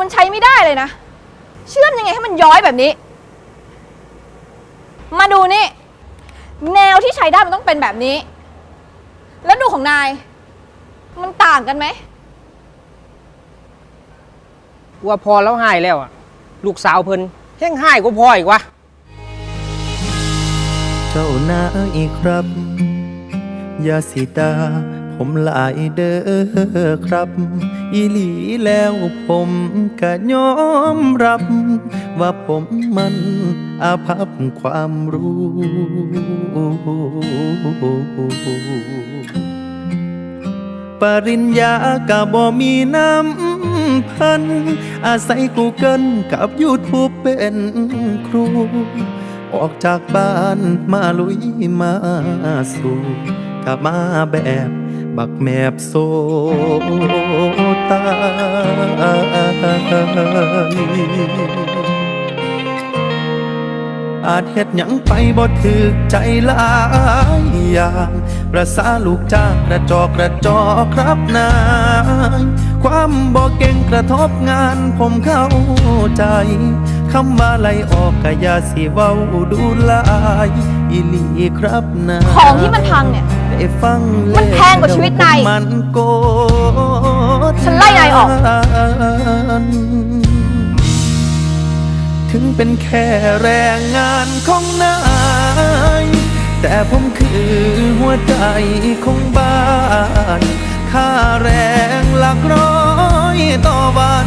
มันใช้ไม่ได้เลยนะ เชื่อมยังไงให้มันย้อยแบบนี้ มาดูนี่ แนวที่ใช้ได้มันต้องเป็นแบบนี้ แล้วดูของนาย มันต่างกันไหมว่าพอแล้วหายแล้วอะลูกสาวเพิ่นแห้งหายก็พออีกวะเจ้านายครับอย่าสิตา ผมหลายเด้อครับ อีหลีแล้วผมก็ยอมรับ ว่าผมมันอาภัพความรู้ ปริญญากะบ่มีน้ำพัน อาศัยกูเกิลกับ YouTube เป็นครู ออกจากบ้านมาลุยมาสู่กับมาแบบ บักแมบโซตายอาจเฮ็ดหยังไปบ่ถึกใจหลายอย่างประสาลูกจ้างกระจอกกระจอกครับนายความบ่เก่งกระทบงานผมเข้าใจ คำว่าไล่ออกก็อย่าสิเว้าดูหลายอีหลีครับนายของที่มันพังเนี่ย ได้ฟังมันแพงกว่าชีวิตนายมันโกดฉันไล่นายออก ถึงเป็นแค่แรงงานของนาย แต่ผมคือหัวใจของบ้าน ค่าแรงหลักร้อยต่อวัน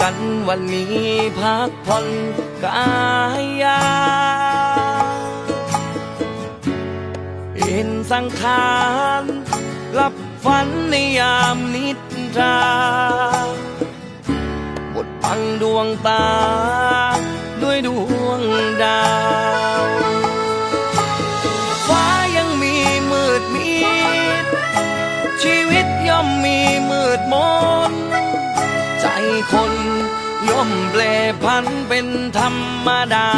กันวันนี้พักผ่อนกายยาเห็นสังขารหลับฝันในยามนิทราบทบังดวงตา ด้วยดวงดาว แปรพันเป็นธรรมดา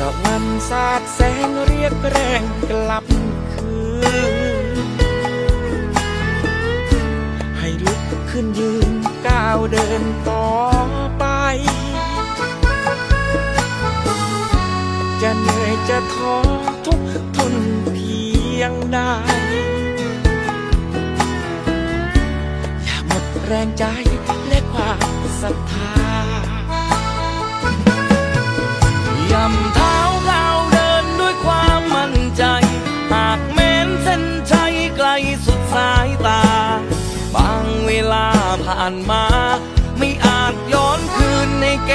ตะวันสาดแสงเรียกแรงกลับคืน ให้ลุกขึ้นยืนก้าวเดินต่อไป จะเหนื่อยจะท้อทุก ยงใดอย่ามดแรงใจและความศรัทธายำเท้าก้าเดินด้วยความมั่นใจ หากแม้นเส้นชัยไกลสุดสายตา บางเวลาผ่านมา ไม่อาจย้อนคืนในแก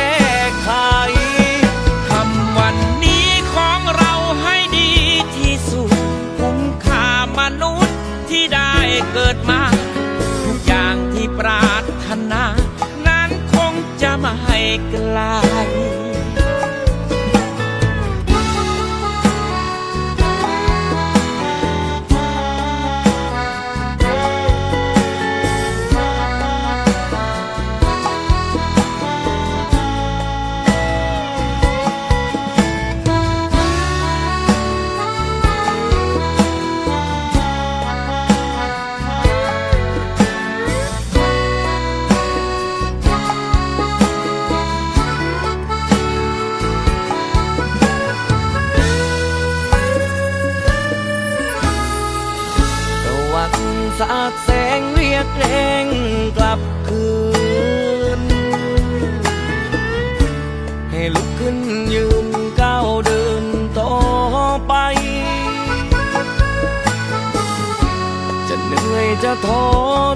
จะท้อ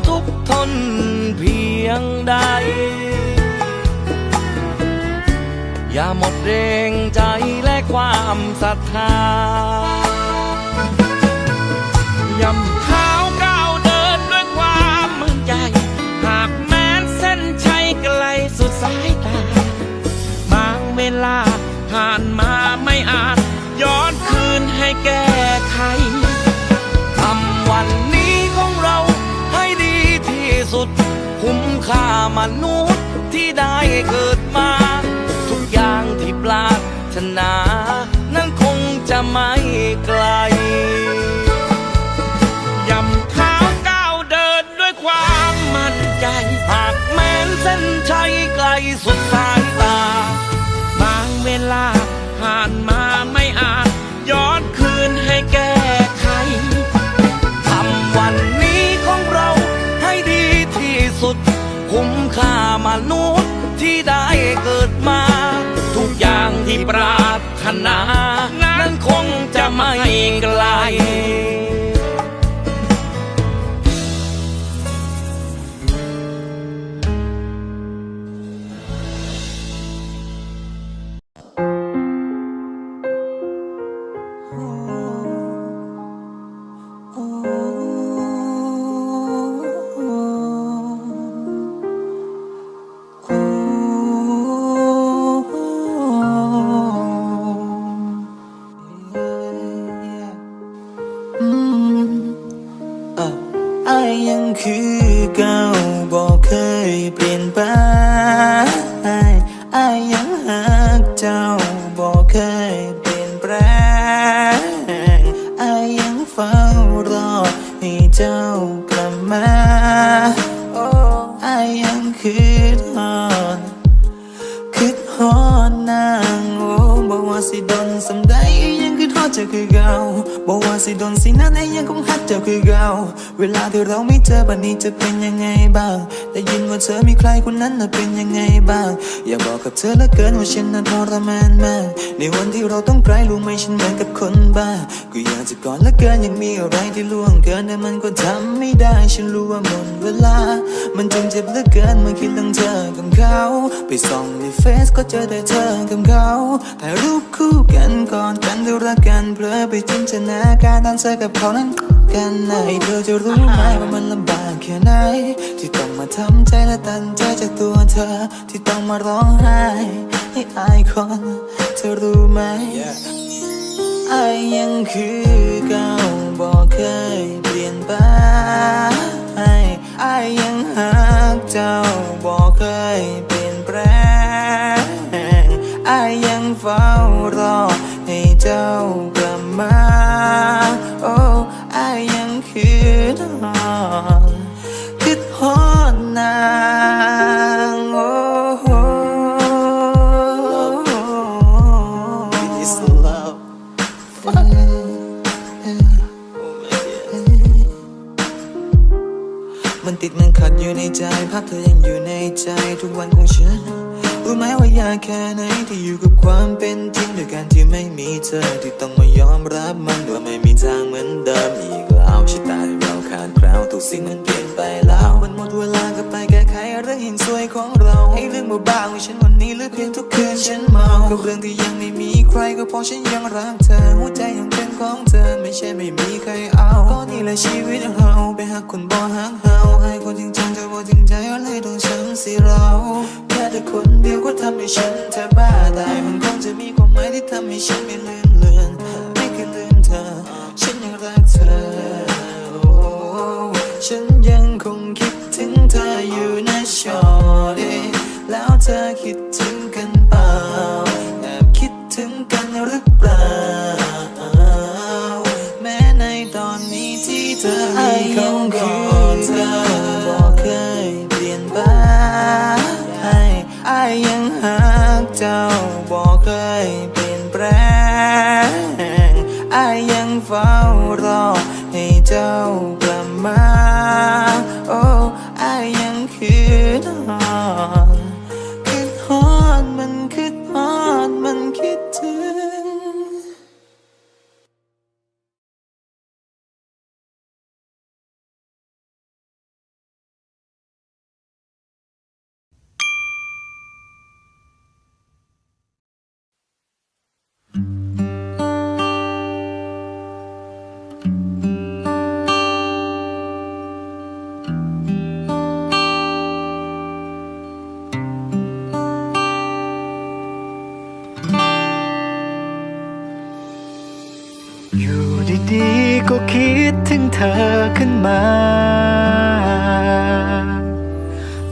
ทุกทนเพียงใด อย่าหมดแรงใจและความศรัทธายำเท้าก้าวเดินด้วยความมั่นใจ หากแม้นเส้นชัยไกลสุดสายตา บางเวลาามนุษย์ที่ได้เกิดมา ทุกอย่างที่ปรารถนา นั้นคงจะไม่ไกลยำเท้าก้าวเดินด้วยความมั่นใจ หากแม้นเส้นชัยไกลสุดสายตา บางเวลาผ่านมาไม่อาจย้อนามนุษย์ที่ได้เกิดมา ทุกอย่างที่ปรารถนา นั้นคงจะไม่ไกล ยังคิดฮอดเคือเก่าบอกว่าสิโดนสินั้นไอ้ยังคงฮักเจ้าคือเก่าเวลาที่เราไม่เจอบัดนี้จะเป็นยังไงบ้างได้ยินว่าเธอมีใครคนนั้นน่ะเป็นยังไงบ้าง อยากบอกกับเธอเหลือเกินว่าฉันนั้นทรมานมากในวันที่เราต้องไกลรู้ไหมฉันเหมือนกับคนบ้าก็อยากจะกอดเหลือเกินยังมีอะไรที่ล่วงเกินแต่มันก็ทำไม่ได้ฉันรู้ว่าหมดเวลา มันจึงเจ็บเหลือเกินเมื่อคิดถึงเธอกับเขาไปส่องในเฟซก็เจอแต่เธอกับเขาถ่ายรูปคู่กันก่อนกันดูรักกันเพลอไปจินตนาการตอนเธอกับเขานั้นกันไหนเธอจะรู้ไหมว่ามันลำบากแค่ไหน ที่ต้องมาทำใจและตันใจจากตัวเธอ ที่ต้องมาร้องไห้ให้อายคนเธอรู้ไหมไอ้ยังคือเก่าบอกเคยเปลี่ยนไปไอ้ยังหักเจ้าบอกเคยเปลี่ยนแปลงไอ้ยังเฝ้ารอ เจ้ากลับมา โอ้ไอยังคือทอนคิดฮอดนางโอ้โห It is love มันติดมือนขัดอยู่ในใจภาพเธอยังอยู่ในใจทุกวันของฉันรู้ไหมว่ายากแค่ไหนที่อยู่กับความเป็นจริงด้วยการที่ ไม่มีเธอที่ต้องมายอมรับมันว่าไม่มีทางเหมือนเดิมอีกแล้วชะตาเราขาดคราวทุกสิ่งมันเปลี่ยนไปแล้ว มันหมดเวลาก็ไปแก้ไขเรื่องเห็นสวยของเราให้เรื่องบ้าๆของฉันวันนี้หรือเพียงทุกคืนฉันเมากับเรื่องที่ยังไม่มีใครก็เพราะฉันยังรักเธอหัวใจยังเป็นของเธอไม่ใช่ไม่มีใครเอาก็นี่แหละชีวิตเราไปหาคนบ่ฮักเให้คนจริงจังจะบ่จริงใจอะไรต้องช้ำสิเราแค่แต่คนเดียวก็ทำให้ฉันแทบบ้าตายมันคงจะมีความหมายที่ทำให้ฉันไม่ลืมเลือนไม่เคยลืมเธอ ฉันยังรักเธอโอ้ฉันยังคงคิดถึงเธออยู่นะชอดีแล้วเธอ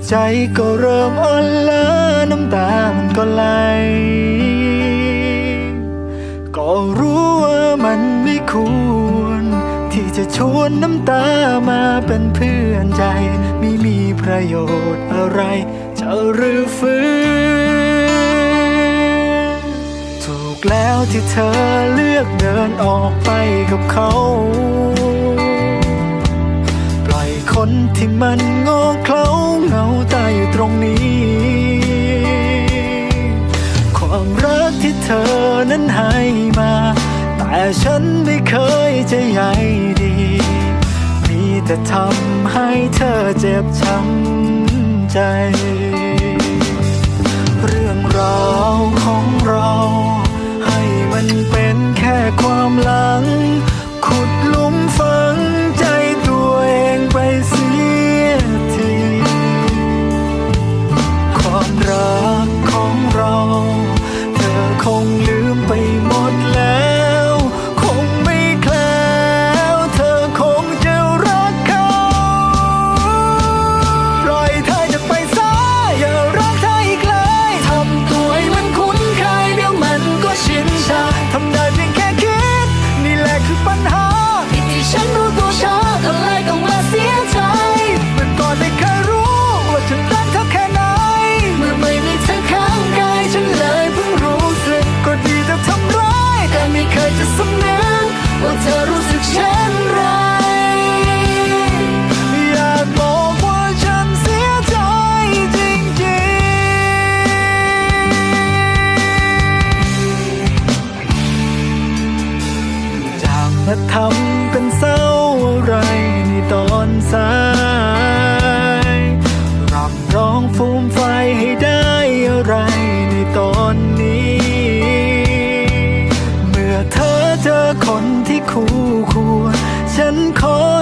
ใจก็เริ่มอ่อนล้าน้ำตามันก็ไหล ก็รู้ว่ามันไม่ควร ที่จะชวนน้ำตามาเป็นเพื่อนใจ ไม่มีประโยชน์อะไร จะรื้อฟื้นถูกแล้วที่เธอเลือกเดินออกไปกับเขา คนที่มันโง่เขลาเหงาตายอยู่ตรงนี้ ความรักที่เธอนั้นให้มา แต่ฉันไม่เคยจะใยดี มีแต่ทำให้เธอเจ็บช้ำใจ เรื่องราวของเรา ให้มันเป็นแค่ความหลัง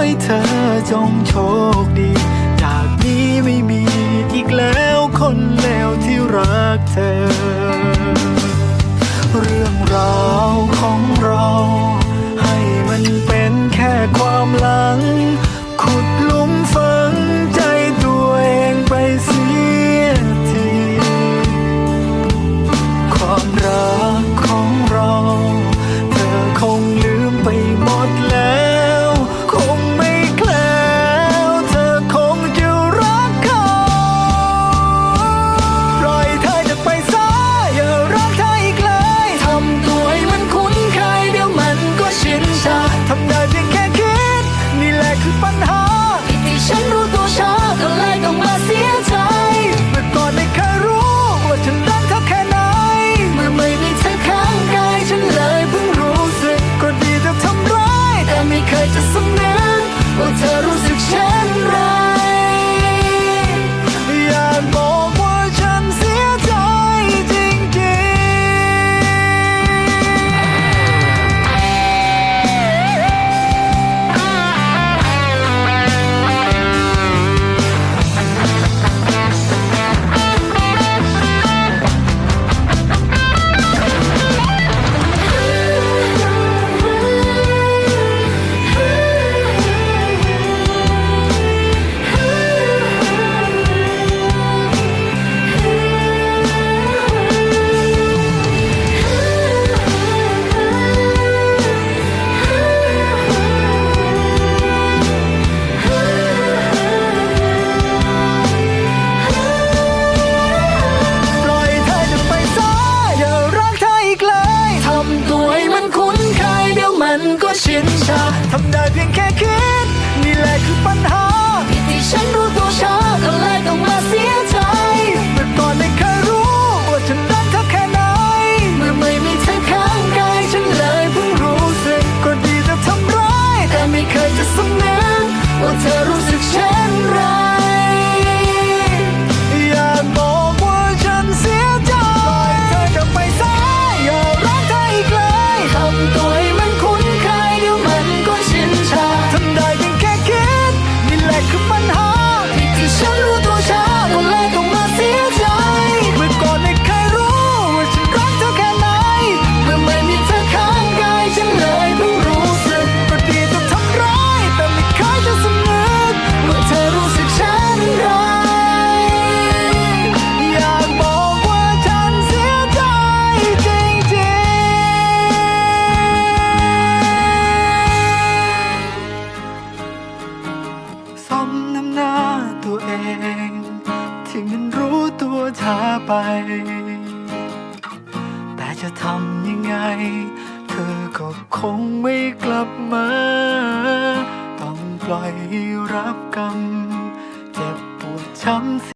ให้เธอจงโชคดี จากนี้ไม่มีอีกแล้วคนแล้วที่รักเธอ เรื่องราวของเรา ให้มันเป็นแค่ความหลัง